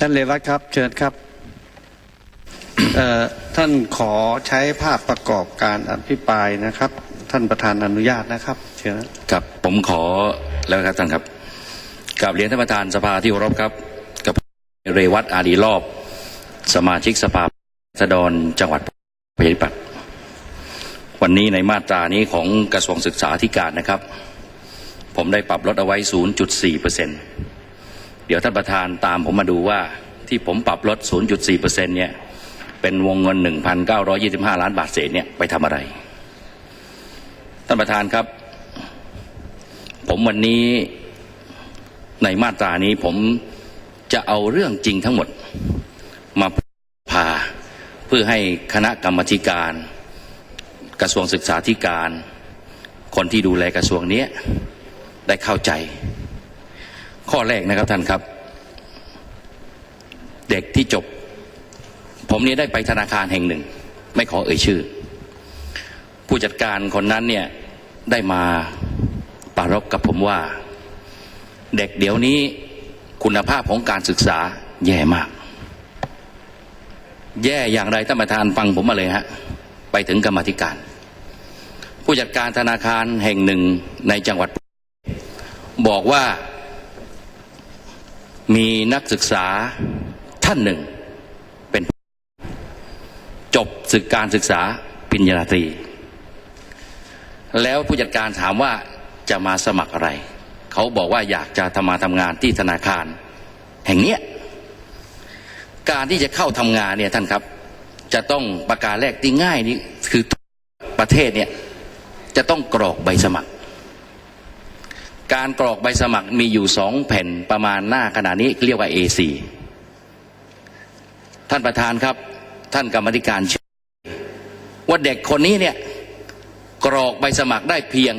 ท่านเรวัตครับ เชิญครับท่านขอใช้ภาพประกอบการอภิปรายนะครับ ท่านประธานอนุญาตนะครับ เชิญครับผมขอแล้วครับท่านครับกับเรียนท่านประธานสภาที่เคารพครับ กับเรวัตอารีรอบ สมาชิกสภาสดรจังหวัดประชาธิปัตย์วันนี้ในมาตรานี้ของกระทรวงศึกษาธิการนะครับ ผมได้ปรับลดเอาไว้ 0.4เปอร์เซ็นต์ เดี๋ยวท่านประธานตามผมมาดูว่าที่ผมปรับลด 0.4เปอร์เซ็นเนี่ยเป็นวงเงิน 1,925 ล้านบาทเศษเนี่ยไปทำอะไร ท่านประธานครับ ผมวันนี้ในมาตรานี้ผมจะเอาเรื่องจริงทั้งหมดมาพาเพื่อให้คณะกรรมการ กระทรวงศึกษาธิการ คนที่ดูแลกระทรวงนี้ได้เข้าใจ ข้อแรกนะครับท่านครับ เด็กที่จบ ผมนี้ได้ไปธนาคารแห่งหนึ่ง ไม่ขอเอ่ยชื่อ ผู้จัดการคนนั้นเนี่ยได้มาปรารบกับผมว่า เด็กเดี๋ยวนี้คุณภาพของการศึกษาแย่มาก แย่อย่างไรท่านประธานฟังผมมาเลยฮะ ไปถึงกรรมธิการ ผู้จัดการธนาคารแห่งหนึ่งในจังหวัด บอกว่า มีนักศึกษาท่านหนึ่ง เป็นจบศึกการศึกษาปริญญาตรี แล้วผู้จัดการถามว่าจะมาสมัครอะไร เขาบอกว่าอยากจะทำมาทำงานที่ธนาคาร แห่งเนี้ยการที่จะเข้าทำงานเนี่ยท่านครับ จะต้องประการแรกที่ง่ายนี่คือประเทศเนี่ยจะต้องกรอกใบสมัคร การกรอกใบสมัครมีอยู่สองแผ่นประมาณหน้าขนาดนี้เรียกว่า A4 ท่านประธานครับ ท่านกรรมธิการเชื่อว่าเด็กคนนี้เนี่ยกรอกใบสมัครได้เพียง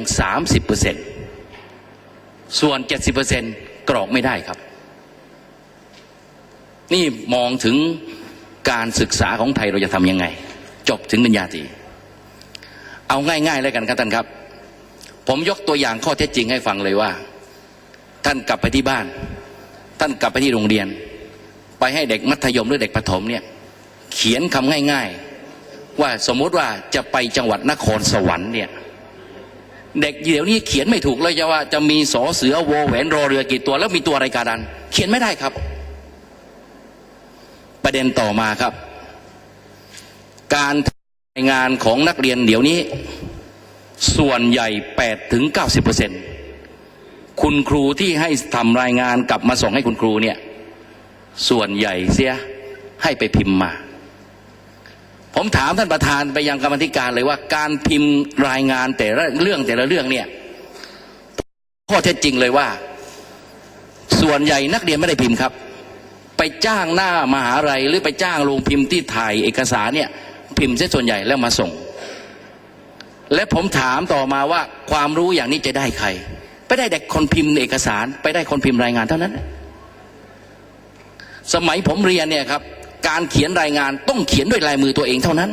30%ส่วน 70%กรอกไม่ได้ครับ นี่มองถึงการศึกษาของไทยเราจะทำยังไง จบถึงปริญญาตรีเอาง่าย ๆ เลยกันครับท่านครับ ผมยกตัวอย่างข้อเท็จจริงให้ฟังเลยว่า ท่านกลับไปที่บ้าน ท่านกลับไปที่โรงเรียน ไปให้เด็กมัธยมหรือเด็กประถมเนี่ย เขียนคำง่าย ๆ ว่าสมมุติว่าจะไปจังหวัดนครสวรรค์เนี่ยเด็กเดี๋ยวนี้เขียนไม่ถูกเลยจะว่าจะมีสอเสือโวแหวนรอเรือกี่ตัว แล้วมีตัวอะไรการัน เขียนไม่ได้ครับ ประเด็นต่อมาครับ การทำงานของนักเรียนเดี๋ยวนี้ ส่วนใหญ่8ถึง90คุณครูที่ให้ทำรายงานกลับมาส่งให้คุณครูเนี่ย ส่วนใหญ่เสียให้ไปพิมพ์มา ผมถามท่านประธานไปยังกรรมธิการเลยว่าการพิมพ์รายงานแต่ละเรื่องแต่ละเรื่องเนี่ยข้อเท็จจริงเลยว่า ส่วนใหญ่นักเรียนไม่ได้พิมพ์ครับ ไปจ้างหน้ามหาลัยหรือไปจ้างโรงพิมพ์ที่ถ่ายเอกสารเนี่ย พิมพ์เสียส่วนใหญ่แล้วมาส่ง และผมถามต่อมาว่าความรู้อย่างนี้จะได้ใคร ไปได้เด็กคนพิมพ์เอกสาร ไปได้คนพิมพ์รายงานเท่านั้น สมัยผมเรียนเนี่ยครับ การเขียนรายงานต้องเขียนด้วยลายมือตัวเองเท่านั้น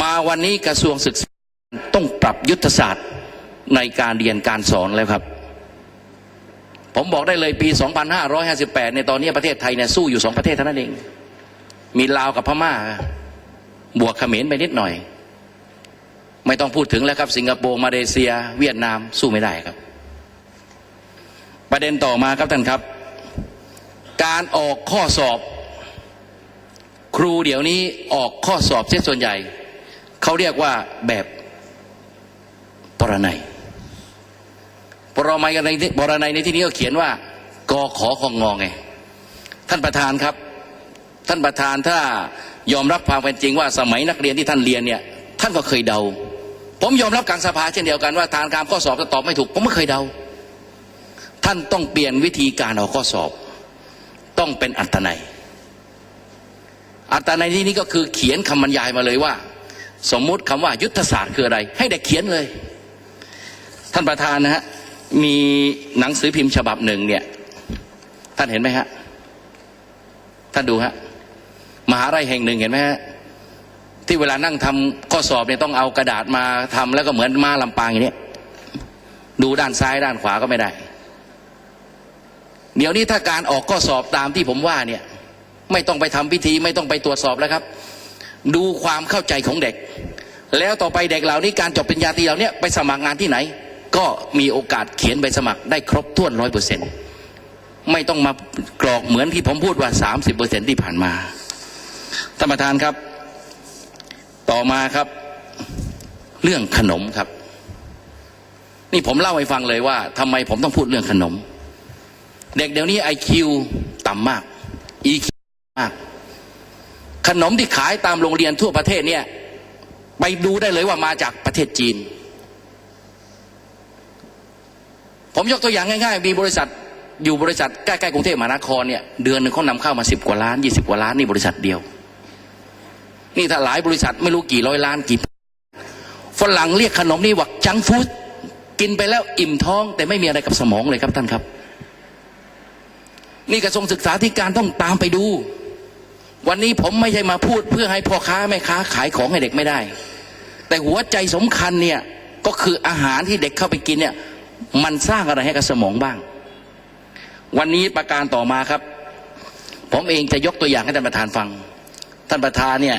มาวันนี้กระทรวงศึกษาต้องปรับยุทธศาสตร์ในการเรียนการสอนแล้วครับ ผมบอกได้เลยปี 2558 ในตอนนี้ประเทศไทยเนี่ยสู้อยู่สองประเทศเท่านั้นเอง มีลาวกับพม่า บวกเขมรไปนิดหน่อย ไม่ต้องพูดถึงแล้วครับ สิงคโปร์มาเลเซีย เวียดนามสู้ไม่ได้ครับ ประเด็นต่อมาครับท่านครับ การออกข้อสอบ ครูเดี๋ยวนี้ออกข้อสอบเสียส่วนใหญ่ เขาเรียกว่าแบบปรนัยปรมัยกันในปรนัยในที่นี้ก็เขียนว่ากอขอของงอไงท่านประธานครับ ท่านประธานถ้ายอมรับความเป็นจริงว่าสมัยนักเรียนที่ท่านเรียนเนี่ย ท่านก็เคยเดา ผมยอมรับการสภาเช่นเดียวกันว่าทางการข้อสอบจะตอบไม่ถูก ผมไม่เคยเดา ท่านต้องเปลี่ยนวิธีการออกข้อสอบ ต้องเป็นอัตนัย อัตนัยที่นี้ก็คือเขียนคำบรรยายมาเลยว่า สมมุติคำว่ายุทธศาสตร์คืออะไร ให้เด็กเขียนเลย ท่านประธานนะฮะมีหนังสือพิมพ์ฉบับหนึ่งเนี่ย ท่านเห็นไหมฮะท่านดูฮะมหาลัยแห่งหนึ่งเห็นไหมฮะ ที่เวลานั่งทำข้อสอบเนี่ยต้องเอากระดาษมาทำแล้วก็เหมือนม้าลำปางอย่างนี้ดูด้านซ้ายด้านขวาก็ไม่ได้ เดี๋ยวนี้ถ้าการออกข้อสอบตามที่ผมว่าเนี่ย ไม่ต้องไปทำพิธีไม่ต้องไปตรวจสอบแล้วครับ ดูความเข้าใจของเด็ก แล้วต่อไปเด็กเหล่านี้การจบปริญญาตรีเหล่านี้ไปสมัครงานที่ไหน ก็มีโอกาสเขียนใบสมัครได้ครบถ้วนร้อยเปอร์เซ็นต์ไม่ต้องมากรอกเหมือนที่ผมพูดว่าสามสิบเปอร์เซ็นที่ผ่านมาท่านประธานครับ ต่อมาครับ เรื่องขนมครับ นี่ผมเล่าให้ฟังเลยว่าทำไมผมต้องพูดเรื่องขนม เด็กเดี๋ยวนี้ไอคิวต่ำมาก EQ มาก ขนมที่ขายตามโรงเรียนทั่วประเทศเนี่ย ไปดูได้เลยว่ามาจากประเทศจีน ผมยกตัวอย่างง่ายๆ มีบริษัทอยู่บริษัทใกล้ๆกรุงเทพมหานครเนี่ยเดือนหนึ่งเขานำเข้ามาสิบกว่าล้านยี่สิบกว่าล้านนี่บริษัทเดียว นี่ถ้าหลายบริษัทไม่รู้กี่ร้อยล้านกี่ฝรั่งเรียกขนมนี่ว่าจังฟู้ดกินไปแล้วอิ่มท้อง แต่ไม่มีอะไรกับสมองเลยครับท่านครับ นี่กระทรวงศึกษาธิการต้องตามไปดู วันนี้ผมไม่ใช่มาพูดเพื่อให้พ่อค้าแม่ค้าขายของให้เด็กไม่ได้ แต่หัวใจสำคัญเนี่ยก็คืออาหารที่เด็กเข้าไปกินเนี่ย มันสร้างอะไรให้กับสมองบ้าง วันนี้ประการต่อมาครับ ผมเองจะยกตัวอย่างให้ท่านประธานฟัง ท่านประธานเนี่ย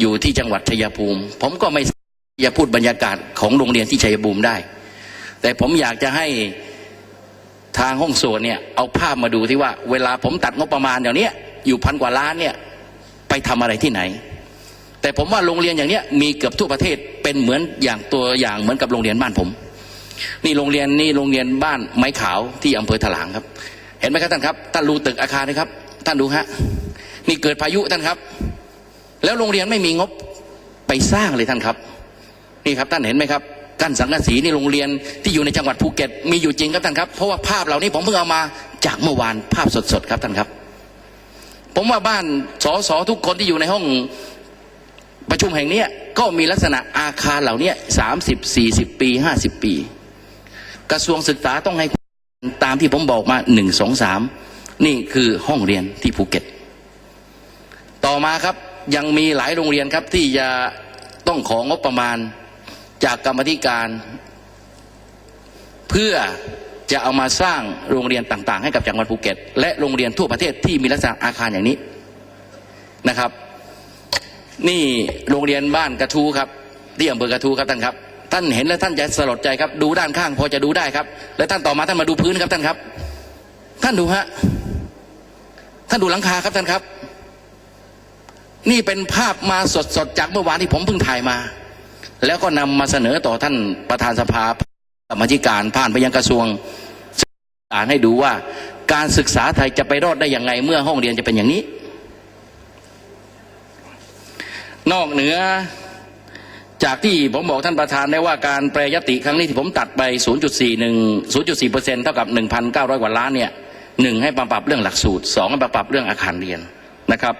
อยู่ที่จังหวัดชัยภูมิ ผมก็ไม่จะพูดบรรยากาศของโรงเรียนที่ชัยภูมิได้ แต่ผมอยากจะให้ทางห้องโสวนเนี่ยเอาภาพมาดูที่ว่า เวลาผมตัดงบประมาณอย่างเนี้ยอยู่พันกว่าล้านเนี่ยไปทำอะไรที่ไหน แต่ผมว่าโรงเรียนอย่างเนี้ยมีเกือบทั่วประเทศเป็นเหมือนอย่างตัวอย่างเหมือนกับโรงเรียนบ้านผม นี่โรงเรียนนี่โรงเรียนบ้านไม้ขาวที่อำเภอถลางครับ เห็นไหมครับท่านครับท่านดูตึกอาคารนะครับ ท่านดูฮะนี่เกิดพายุท่านครับ แล้วโรงเรียนไม่มีงบไปสร้างเลยท่านครับ นี่ครับท่านเห็นไหมครับกั้นสังกะสีนี่โรงเรียนที่อยู่ในจังหวัดภูเก็ตมีอยู่จริงครับท่านครับ เพราะว่าภาพเหล่านี้ผมเพิ่งเอามาจากเมื่อวานภาพสดๆครับท่านครับ ผมว่าบ้านสอสอทุกคนที่อยู่ในห้องประชุมแห่งเนี้ยก็มีลักษณะอาคารเหล่านี้สามสิบสี่สิบปีห้าสิบปี กระทรวงศึกษาต้องให้ตามที่ผมบอกมาหนึ่งสองสามนี่คือห้องเรียนที่ภูเก็ต ต่อมาครับ ยังมีหลายโรงเรียนครับที่จะต้องของงบประมาณจากกรรมธิการ เพื่อจะเอามาสร้างโรงเรียนต่างๆ ให้กับจังหวัดภูเก็ต และโรงเรียนทั่วประเทศที่มีลักษณะอาคารอย่างนี้นะครับ นี่โรงเรียนบ้านกระทูครับที่อำเภอกระทูครับท่านครับ ท่านเห็นแล้วท่านจะสลดใจครับ ดูด้านข้างพอจะดูได้ครับ แล้วท่านต่อมาท่านมาดูพื้นครับท่านครับ ท่านดูฮะท่านดูหลังคาครับท่านครับ นี่เป็นภาพมาสดๆจากเมื่อวานที่ผมเพิ่งถ่ายมา แล้วก็นำมาเสนอต่อท่านประธานสภากรรมาธิการผ่านไปยังกระทรวงศึกษาให้ดูว่า การศึกษาไทยจะไปรอดได้อยังไง เมื่อห้องเรียนจะเป็นอย่างนี้ นอกเหนือจากที่ผมบอกท่านประธานได้ว่าการแปรยติครั้งนี้ที่ผมตัดไป 0.41 0.4เปอร์เซ็นต์เท่ากับ 1,900 กว่าล้านเนี่ยหนึ่งให้มาปรับเรื่องหลักสูตรสองให้มาปรับเรื่องอาคารเรียนนะครับ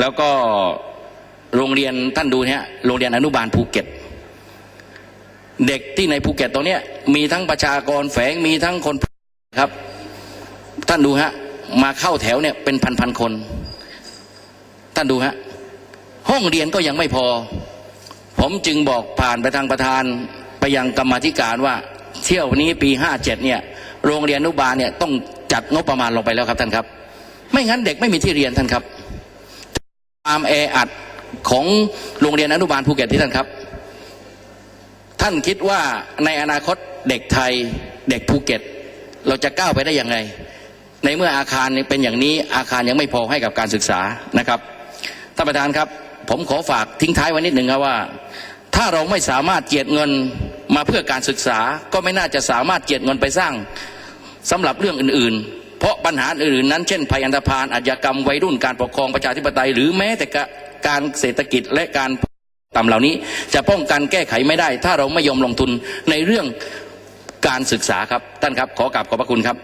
แล้วก็โรงเรียนท่านดูเนี่ยโรงเรียนอนุบาลภูเก็ต เด็กที่ในภูเก็ตตรงเนี้ยมีทั้งประชากรแฝงมีทั้งคนครับ ท่านดูฮะมาเข้าแถวเนี่ยเป็นพันๆคน ท่านดูฮะห้องเรียนก็ยังไม่พอ ผมจึงบอกผ่านไปทางประธานไปยังกรรมธิการว่าเที่ยวนี้ปีห้าเจ็ดเนี่ย โรงเรียนอนุบาลเนี่ยต้องจัดงบประมาณลงไปแล้วครับท่านครับ ไม่งั้นเด็กไม่มีที่เรียนท่านครับ ความแออัดของโรงเรียนอนุบาลภูเก็ตที่ท่านครับ ท่านคิดว่าในอนาคตเด็กไทยเด็กภูเก็ต เราจะก้าวไปได้อยังไงในเมื่ออาคารเป็นอย่างนี้อาคารยังไม่พอให้กับการศึกษานะครับท่านประธานครับ ผมขอฝากทิ้งท้ายไว้นิดหนึ่งครับว่า ถ้าเราไม่สามารถเจียดเงินมาเพื่อการศึกษา ก็ไม่น่าจะสามารถเจียดเงินไปสร้างสำหรับเรื่องอื่นๆ เพราะปัญหาอื่นๆนั้นเช่นภัยอันธพาลอาชญากรรมวัยรุ่นการปกครองประชาธิปไตย หรือแม้แต่การเศรษฐกิจและการต่ำเหล่านี้ จะป้องกันแก้ไขไม่ได้ ถ้าเราไม่ยอมลงทุนในเรื่องการศึกษาครับท่านครับ ขอกราบขอบพระคุณครับ